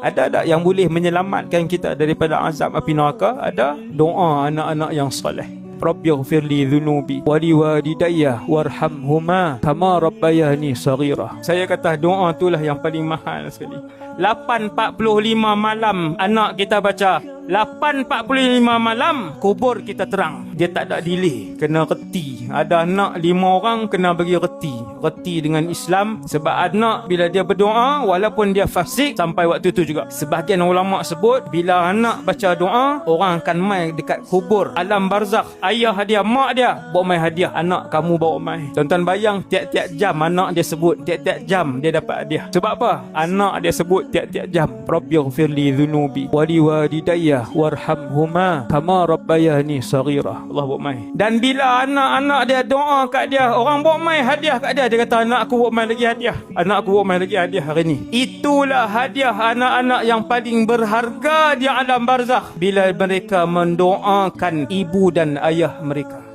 Ada tak yang boleh menyelamatkan kita daripada azab api neraka? Ada doa anak-anak yang soleh. Rabbi ighfir li dhunubi wa li walidayya warhamhuma kama rabbayani saghira. Saya kata doa itulah yang paling mahal sekali. 8.45 malam anak kita baca 8.45 malam kubur kita terang. Dia tak ada delay kena reti. Ada anak lima orang kena bagi reti. Reti dengan Islam sebab anak bila dia berdoa walaupun dia fasik sampai waktu itu juga. Sebahagian ulama sebut bila anak baca doa orang akan mai dekat kubur. Alam barzakh ayah dia mak dia bawa mai hadiah. Anak kamu bawa mai. Tuan-tuan bayang tiap-tiap jam anak dia sebut tiap-tiap jam dia dapat hadiah. Sebab apa? Anak dia sebut tiap-tiap jam. Rabbighfirli dhunubi wa liwalidayya warhamhuma kama rabbayani saghira. Allah buat mai. Dan bila anak-anak dia doa kat dia orang bawa mai hadiah kat dia dia kata anak aku bawa mai lagi hadiah. Anak aku bawa mai lagi hadiah hari ni. Itulah hadiah anak-anak yang paling berharga di alam barzakh. Bila mereka mendoakan ibu dan ayah mereka